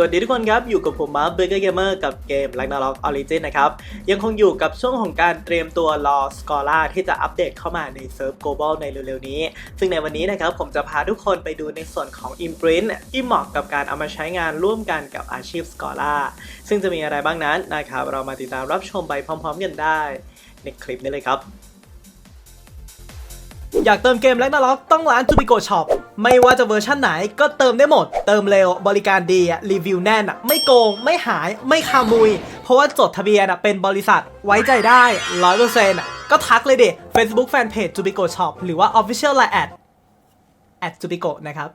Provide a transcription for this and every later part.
วัสดีทุกคนครับ อยู่กับผมมาร์คเบเกอร์เกมเมอร์กับเกม Ragnarok Origin นะครับ ยังคงอยู่กับช่วงของการเตรียมตัวรอสกอร่าที่จะอัปเดตเข้ามาในเซิร์ฟ Global ในเร็วๆนี้ ซึ่งในวันนี้นะครับผมจะพาทุกคนไปดูในส่วนของ Imprint ที่เหมาะกับการเอามาใช้งานร่วมกันกับอาชีพสกอร่าซึ่งจะมีอะไรบ้างนั้นนะครับเรามาติดตามรับชมไปพร้อม ๆ กันได้ ในคลิปนี้เลยครับ อยากเติมเกมแลกนาล็อกต้องร้านจูบิโกช็อป ไม่ว่าจะเวอร์ชั่นไหนก็เติมได้หมด เติมเร็วบริการดีอะรีวิวแน่นอะไม่โกง ไม่หายไม่คามุย เพราะว่าจดทะเบียนอะเป็นบริษัทไว้ใจได้ร้อยเปอร์เซ็นต์ก็ทักเลยดิ Facebook Fanpage จูบิโกช็อปหรือว่า Official Line แอดแอดจูบิโกนะครับ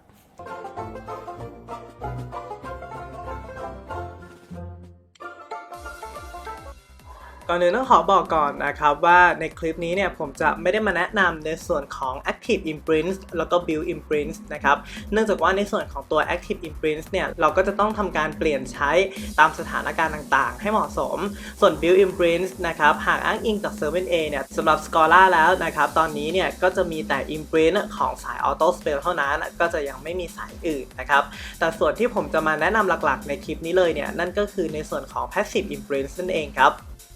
ก่อนอื่นต้องขอบอกก่อนนะครับว่าในคลิปนี้เนี่ยผมจะไม่ได้มาแนะนำในส่วนของ Active Imprints แล้วก็ Build Imprints นะครับ เนื่องจากว่าในส่วนของตัว Active Imprints เนี่ยเราก็จะต้องทำการเปลี่ยนใช้ตามสถานการณ์ต่างๆ ให้เหมาะสม ส่วน Build Imprints นะครับหากอ้างอิงจาก Server A เนี่ยสำหรับ Scala แล้วนะครับตอนนี้เนี่ยก็จะมีแต่ Imprint ของสาย Auto Spell เท่านั้น ก็จะยังไม่มีสายอื่นนะครับแต่ส่วนที่ผมจะมาแนะนำหลักๆ ในคลิปนี้เลยเนี่ยนั่นก็คือในส่วนของ Passive Imprints นั่นเองครับ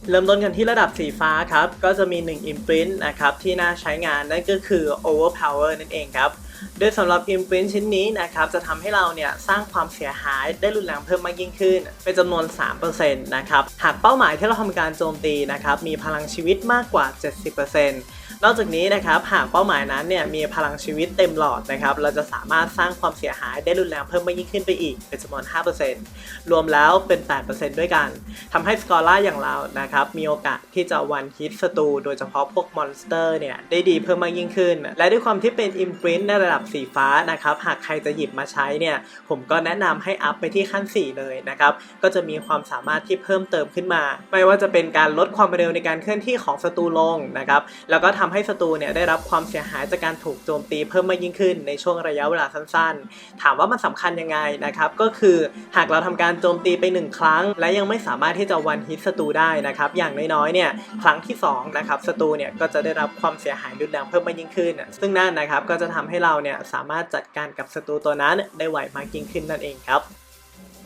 เริ่มต้นกันที่ระดับสีฟ้าครับ ก็จะมี 1 Imprint นะครับ ที่น่าใช้งานนั่นก็คือ Overpower นั่นเองครับ โดยสำหรับ Imprint ชิ้นนี้นะครับ จะทำให้เราเนี่ยสร้างความเสียหายได้รุนแรงเพิ่มมากยิ่งขึ้น เป็นจำนวน 3%นะครับ หากเป้าหมายที่เราทำการโจมตีนะครับ มีพลังชีวิตมากกว่า 70%นอกจากนี้นะครับหากเป้าหมายนั้นเนี่ยมีพลังชีวิตเต็มหลอดนะครับเราจะสามารถสร้างความเสียหายได้รุนแรงเพิ่มมากยิ่งขึ้นไปอีกเป็นจำนวน 5%รวมแล้วเป็น 8%ด้วยกันทำให้สกอร่าอย่างเรานะครับมีโอกาสที่จะวันฮิตศัตรูโดยเฉพาะพวกมอนสเตอร์เนี่ยได้ดีเพิ่มมากยิ่งขึ้น และด้วยความที่เป็นอิมพรินในระดับสีฟ้านะครับ หากใครจะหยิบมาใช้เนี่ยผมก็แนะนำให้อัพไปที่ขั้น 4 เลยนะครับ ก็จะมีความสามารถที่เพิ่มเติมขึ้นมา ไม่ว่าจะเป็นการลดความเร็วในการเคลื่อนที่ของศัตรูลงนะครับ แล้วก็ทำให้ศัตรูเนี่ยได้รับความเสียหายจากการถูกโจมตีเพิ่มมากยิ่งขึ้นในช่วงระยะเวลาสั้นๆ ถามว่ามันสำคัญยังไงนะครับ ก็คือหากเราทำการโจมตีไป 1 ครั้ง และยังไม่สามารถที่จะวันฮิตศัตรูได้นะครับ อย่างน้อยๆ เนี่ยครั้งที่2นะครับศัตรูเนี่ยก็จะได้รับความเสียหายรุนแรงเพิ่มมากยิ่งขึ้น ซึ่งนั่นนะครับก็จะทำให้เราเนี่ยสามารถจัดการกับศัตรูตัวนั้นได้ไวมากยิ่งขึ้นนั่นเองครับ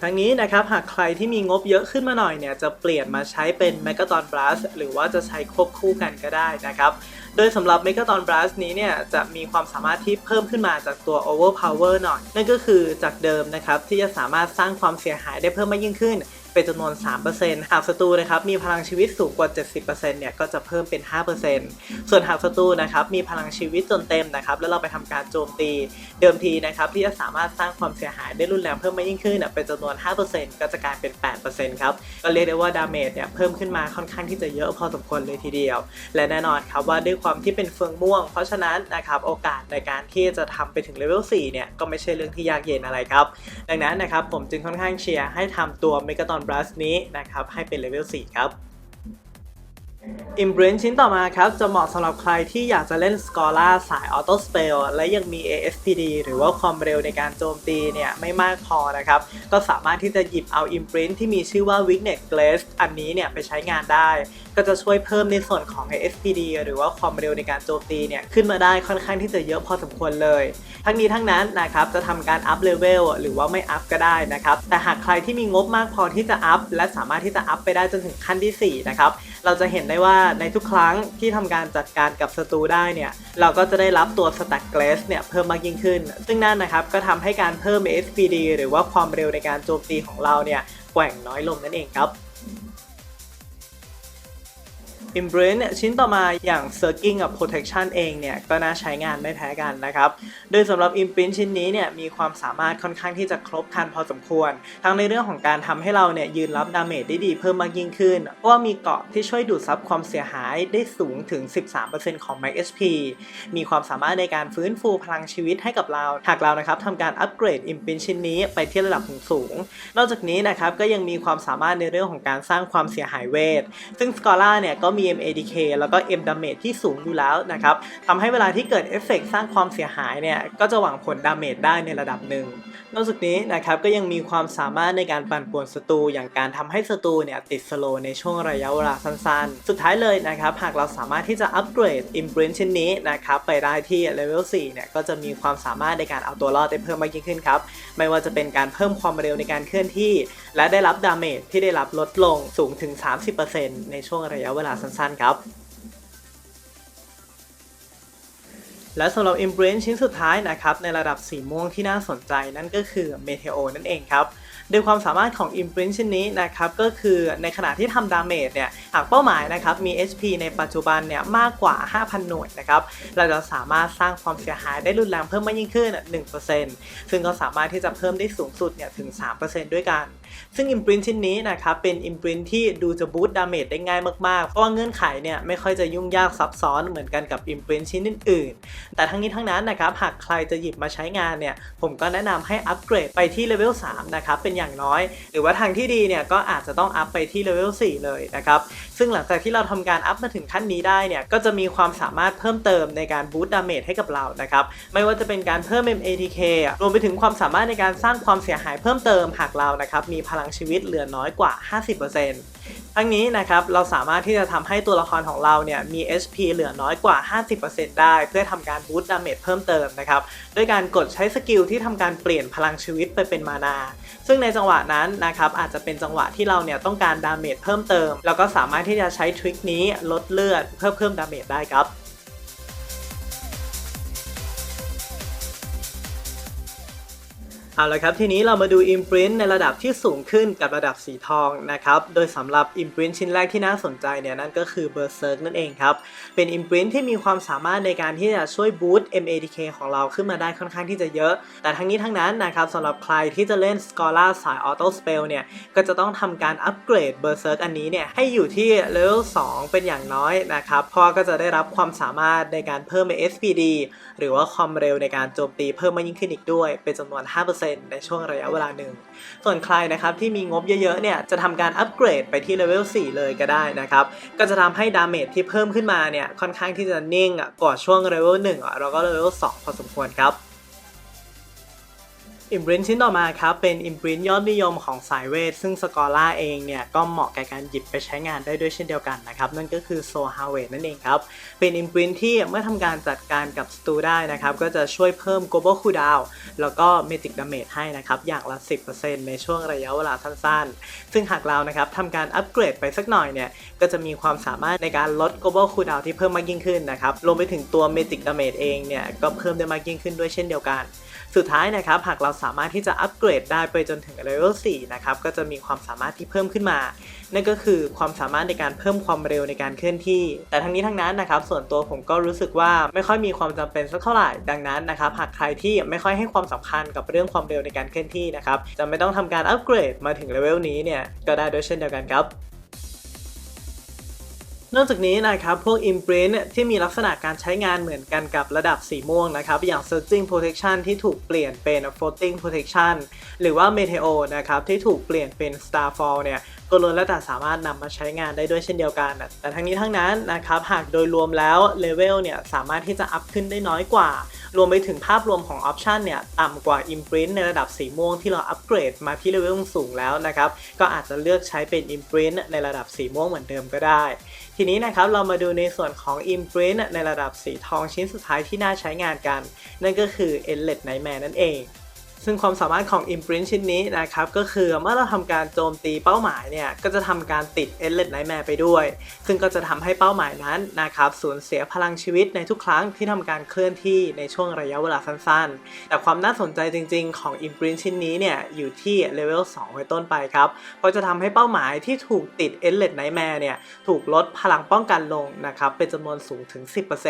ทั้งนี้นะครับหากใครที่มีงบเยอะขึ้นมาหน่อยเนี่ยจะเปลี่ยนมาใช้เป็น m e g a t o n Blast หรือว่าจะใช้ควบคู่กันก็ได้นะครับ โดยสำหรับ m e g a t o n Blast นี้เนี่ยจะมีความสามารถที่เพิ่มขึ้นมาจากตัว Overpower หน่อย นั่นก็คือจากเดิมนะครับที่จะสามารถสร้างความเสียหายได้เพิ่มมากยิ่งขึ้น เป็นจำนวน 3%หากศัตรูนะครับมีพลังชีวิตสูงกว่า 70%เนี่ยก็จะเพิ่มเป็น 5%ส่วนหากศัตรูนะครับมีพลังชีวิตจนเต็มนะครับแล้วเราไปทำการโจมตีเดิมทีนะครับที่จะสามารถสร้างความเสียหายได้รุนแรงเพิ่มมากยิ่งขึ้นเป็นจำนวน 5%ก็จะกลายเป็น 8%ครับก็เรียกได้ว่าดาเมจเนี่ยเพิ่มขึ้นมาค่อนข้างที่จะเยอะพอสมควรเลยทีเดียว และแน่นอนครับว่าด้วยความที่เป็นเฟืองม่วง เพราะฉะนั้นนะครับโอกาสในการที่จะทำไปถึงเลเวล4เนี่ยก็ไม่ใช่เรื่องที่ยากเย็นอะไรครับดังนั้นนะครับผมจึงค่อนข้างเชียร์ให้ทำตัว m e g a t o n Blast นี้นะครับให้เป็นเลเวล4ครับ i m p r i n t ชิ้นต่อมาครับ จะเหมาะสำหรับใครที่อยากจะเล่น Scala สาย Auto Spell และยังมี ASPD หรือว่าความเร็วในการโจมตีเนี่ยไม่มากพอนะครับ ก็สามารถที่จะหยิบเอา Imprint ที่มีชื่อว่า Weakness Glaze อันนี้เนี่ยไปใช้งานได้ ก็จะช่วยเพิ่มในส่วนของ ASPD หรือว่าความเร็วในการโจมตีเนี่ยขึ้นมาได้ค่อนข้างที่จะเยอะพอสมควรเลย ทั้งนี้ทั้งนั้นนะครับจะทำการอัพเลเวลหรือว่าไม่อัพก็ได้นะครับ แต่หากใครที่มีงบมากพอที่จะอัพและสามารถที่จะอัพไปได้จนถึงขั้นที่4นะครับเราจะเห็นได้ว่าในทุกครั้งที่ทำการจัดการกับศัตรูได้เนี่ย เราก็จะได้รับตัว Stack g l a s เนี่ยเพิ่มมากยิ่งขึ้น ซึ่งนั่นนะครับก็ทำให้การเพิ่ม SPD หรือว่าความเร็วในการโจมตีของเราเนี่ยแกว่งน้อยลงนั่นเองครับ i m b r a n เนี่ยชิ้นต่อมาอย่าง Circling กับ Protection เองเนี่ยก็น่าใช้งานไม่แพ้กันนะครับ โดยสำหรับ Imprint ชิ้นนี้เนี่ยมีความสามารถค่อนข้างที่จะครบครันพอสมควร ทั้งในเรื่องของการทำให้เราเนี่ยยืนรับดาเมจได้ดีเพิ่มมากยิ่งขึ้น เพราะว่ามีเกาะที่ช่วยดูดซับความเสียหายได้สูงถึง 13%ของ Max HP มีความสามารถในการฟื้นฟูพลังชีวิตให้กับเรา หากเรานะครับทำการอัปเกรด Imprint ชิ้นนี้ไปที่ระดับสูง นอกจากนี้นะครับก็ยังมีความสามารถในเรื่องของการสร้างความเสียหายเวท ซึ่ง Scala เนี่ยก็มีมี MADK แล้วก็ M damage ที่สูงอยู่แล้วนะครับทำให้เวลาที่เกิดเอฟเฟกต์สร้างความเสียหายเนี่ยก็จะหวังผลดาเมจได้ในระดับหนึ่งนอกจากนี้นะครับก็ยังมีความสามารถในการปั่นป่วนศัตรูอย่างการทำให้ศัตรูเนี่ยติดสโลในช่วงระยะเวลาสั้นๆ สุดท้ายเลยนะครับหากเราสามารถที่จะอัปเกรด Imprint ชิ้นนี้นะครับไปได้ที่เลเวล4เนี่ยก็จะมีความสามารถในการเอาตัวรอดได้เพิ่มมากยิ่งขึ้นครับ ไม่ว่าจะเป็นการเพิ่มความเร็วในการเคลื่อนที่ และได้รับดาเมจที่ได้รับลดลงสูงถึง 30%ในช่วงระยะเวลาสั้นๆครับ และสำหรับ Imprint ชิ้นสุดท้ายนะครับ ในระดับสีม่วงที่น่าสนใจนั่นก็คือ Meteo นั่นเองครับโดยความสามารถของ Imprint ชิ้นนี้นะครับ ก็คือในขณะที่ทำดาเมจเนี่ย หากเป้าหมายนะครับมี HP ในปัจจุบันเนี่ยมากกว่า 5,000 หน่วยนะครับเราจะสามารถสร้างความเสียหายได้รุนแรงเพิ่มมากยิ่งขึ้น 1%ซึ่งก็สามารถที่จะเพิ่มได้สูงสุดเนี่ยถึง 3%ด้วยกัน ซึ่ง Imprint ชิ้นนี้นะครับเป็น Imprint ที่ดูจะบูตดาเมจได้ง่ายมากๆ เพราะว่าเงื่อนไขเนี่ยไม่ค่อยจะยุ่งยากซับซ้อนเหมือนกันกับ Imprint ชิ้นอื่นๆ แต่ทั้งนี้ทั้งนั้นนะครับหากใครจะหยิบมาใช้งานเนี่ยผมก็แนะนำให้อัปเกรดไปที่เลเวล3นะครับเป็นอย่างน้อย หรือว่าทางที่ดีเนี่ยก็อาจจะต้องอัพไปที่เลเวล4เลยนะครับซึ่งหลังจากที่เราทำการอัพมาถึงขั้นนี้ได้เนี่ยก็จะมีความสามารถเพิ่มเติมในการบูตดาเมจให้กับเรานะครับไม่ว่าจะเป็นการเพิ่ม MATK รวมไปถึงความสามารถในการสร้างความเสียหายเพิ่มเติมหากเรานะครับมีพลังชีวิตเหลือน้อยกว่า 50% ทั้งนี้นะครับเราสามารถที่จะทำให้ตัวละครของเราเนี่ยมี HP เหลือน้อยกว่า 50%ได้ เพื่อทำการบูตดาเมจเพิ่มเติมนะครับด้วยการกดใช้สกิลที่ทำการเปลี่ยนพลังชีวิตไปเป็นมานา ซึ่งในจังหวะนั้นนะครับอาจจะเป็นจังหวะที่เราเนี่ยต้องการดาเมจเพิ่มเติม แล้วก็สามารถที่จะใช้ทริคนี้ลดเลือดเพื่อเพิ่มดาเมจได้ครับ เอาละครับทีนี้เรามาดู Imprint ในระดับที่สูงขึ้นกับระดับสีทองนะครับโดยสำหรับ Imprint ชิ้นแรกที่น่าสนใจเนี่ยนั่นก็คือ Berserk นั่นเองครับเป็น Imprint ที่มีความสามารถในการที่จะช่วยบูต MADK ของเราขึ้นมาได้ค่อนข้างที่จะเยอะ แต่ทั้งนี้ทั้งนั้นนะครับสำหรับใครที่จะเล่น Scholar สาย Auto Spell เนี่ยก็จะต้องทำการอัปเกรด Berserk อันนี้เนี่ยให้อยู่ที่ Level 2เป็นอย่างน้อยนะครับเพราะว่าก็จะได้รับความสามารถในการเพิ่ม SPD หรือว่าความเร็วในการโจมตีเพิ่มมากยิ่งขึ้นอีกด้วย เป็นจำนวน 5%ในช่วงระยะเวลาหนึ่ง ส่วนใครนะครับที่มีงบเยอะๆเนี่ยจะทำการอัปเกรดไปที่เลเวล4เลยก็ได้นะครับ ก็จะทำให้ดาเมจที่เพิ่มขึ้นมาเนี่ยค่อนข้างที่จะนิ่งอะกว่าช่วงเลเวล1อะแล้วก็เลเวล2พอสมควรครับ อิม r รินชิ้นต่อมาครับ เป็นอิม r รินยอดนิยมของสายเวท ซึ่งสกอล่าเองเนี่ยก็เหมาะแก่การหยิบไปใช้งานได้ด้วยเช่นเดียวกันนะครับ นั่นก็คือโซฮาเว t นั่นเองครับ เป็นอิม r รินที่เมื่อทำการจัดการกับสตูได้นะครับ ก็จะช่วยเพิ่ม global cooldown แล้วก็ magic damage ให้นะครับ อย่างละ 10%ในช่วงระยะเวลาสั้นๆ ซึ่งหากเรานะครับทำการอัปเกรดไปสักหน่อยเนี่ยก็จะมีความสามารถในการลด global cooldown ที่เพิ่มมากยิ่งขึ้นนะครับรวมไปถึงตัว magic damage เองเนี่ยก็เพิ่มได้มากยิ่งขึ้นด้วยเช่นเดียวกัน สุดท้ายนะครับหากเราสามารถที่จะอัปเกรดได้ไปจนถึงเลเวล4นะครับก็จะมีความสามารถที่เพิ่มขึ้นมา นั่นก็คือความสามารถในการเพิ่มความเร็วในการเคลื่อนที่ แต่ทั้งนี้ทั้งนั้นนะครับส่วนตัวผมก็รู้สึกว่าไม่ค่อยมีความจำเป็นสักเท่าไหร่ดังนั้นนะครับหากใครที่ไม่ค่อยให้ความสำคัญกับเรื่องความเร็วในการเคลื่อนที่นะครับจะไม่ต้องทำการอัปเกรดมาถึงเลเวลนี้เนี่ยก็ได้ด้วยเช่นเดียวกันครับ นอกจากนี้นะครับพวก Imprint ที่มีลักษณะการใช้งานเหมือนกันกับระดับสีม่วงนะครับ อย่าง Searching Protection ที่ถูกเปลี่ยนเป็น Floating Protection หรือว่า Meteo นะครับที่ถูกเปลี่ยนเป็น Starfall เนี่ย ก็ล้วนแล้วแต่สามารถนำมาใช้งานได้ด้วยเช่นเดียวกัน แต่ทั้งนี้ทั้งนั้นนะครับหากโดยรวมแล้วเลเวลเนี่ยสามารถที่จะอัพขึ้นได้น้อยกว่า รวมไปถึงภาพรวมของออปชันเนี่ยต่ำกว่า Imprint ในระดับสีม่วงที่เราอัปเกรดมาที่เลเวลสูงแล้วนะครับก็อาจจะเลือกใช้เป็น Imprint ในระดับสีม่วงเหมือนเดิมก็ได้ ทีนี้นะครับเรามาดูในส่วนของ Imprint ในระดับสีทองชิ้นสุดท้ายที่น่าใช้งานกัน นั่นก็คือ Endless Nightmare นั่นเอง ซึ่งความสามารถของ Imprint ชิ้นนี้นะครับ ก็คือเมื่อเราทำการโจมตีเป้าหมายเนี่ย ก็จะทำการติด Endless Nightmare ไปด้วย ซึ่งก็จะทำให้เป้าหมายนั้นนะครับสูญเสียพลังชีวิตในทุกครั้งที่ทำการเคลื่อนที่ในช่วงระยะเวลาสั้นๆ แต่ความน่าสนใจจริงๆ ของ Imprint ชิ้นนี้เนี่ย อยู่ที่เลเวล2ไว้ต้นไปครับ เพราะจะทำให้เป้าหมายที่ถูกติด Endless Nightmare เนี่ย ถูกลดพลังป้องกันลงนะครับเป็นจำนวนสูงถึง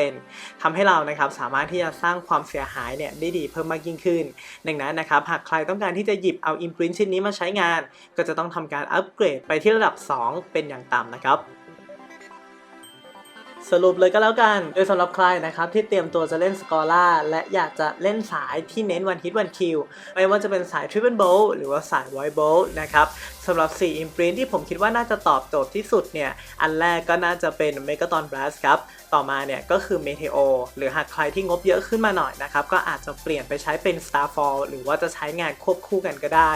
10%ทำให้เรานะครับสามารถที่จะสร้างความเสียหายเนี่ยได้ดีเพิ่มมากยิ่งขึ้น ดังนั้นนะครับ หากใครต้องการที่จะหยิบเอา Imprint ชิ้นนี้มาใช้งาน ก็จะต้องทำการอัปเกรดไปที่ระดับ 2 เป็นอย่างต่ำนะครับ สรุปเลยก็แล้วกัน โดยสำหรับใครนะครับที่เตรียมตัวจะเล่นสกอร่าและอยากจะเล่นสายที่เน้นวันฮิตวันคิว ไม่ว่าจะเป็นสาย Triple Bowl หรือว่าสาย White Bowl นะครับสำหรับ4 Imprint ที่ผมคิดว่าน่าจะตอบโจทย์ที่สุดเนี่ย อันแรกก็น่าจะเป็น Megaton Blast ครับ ต่อมาเนี่ยก็คือ Meteo หรือหากใครที่งบเยอะขึ้นมาหน่อยนะครับ ก็อาจจะเปลี่ยนไปใช้เป็น Starfall หรือว่าจะใช้งานควบคู่กันก็ได้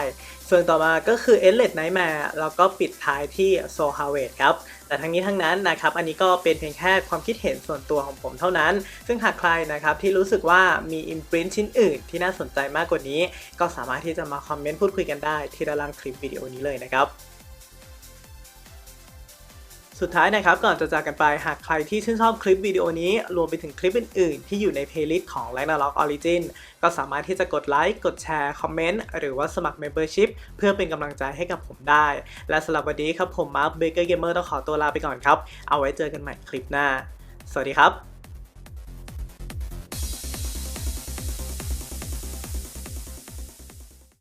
ส่วนต่อมาก็คือ e n d l e s s Nightmare แล้วก็ปิดท้ายที่ Soul Harvest ครับ แต่ทั้งนี้ทั้งนั้นนะครับอันนี้ก็เป็นเพียงแค่ความคิดเห็นส่วนตัวของผมเท่านั้น ซึ่งหากใครนะครับที่รู้สึกว่ามีอินปรินชิ้นอื่นที่น่าสนใจมากกว่านี้ ก็สามารถที่จะมาคอมเมนต์พูดคุยกันได้ที่ด้านล่างคลิปวิดีโอนี้เลยนะครับ สุดท้ายนะครับก่อนจะจากกันไปหากใครที่ชื่นชอบคลิปวิดีโอนี้ รวมไปถึงคลิปอื่น ๆ ที่อยู่ในเพลย์ลิสต์ของ Ragnarok Origin ก็สามารถที่จะกดไลค์กดแชร์ คอมเมนต์ หรือว่าสมัคร Membership เพื่อเป็นกำลังใจให้กับผมได้ และสำหรับวันนี้ครับผมมาร์คเบเกอร์เกมเมอร์ต้องขอตัวลาไปก่อนครับ เอาไว้เจอกันใหม่คลิปหน้า สวัสดีครับ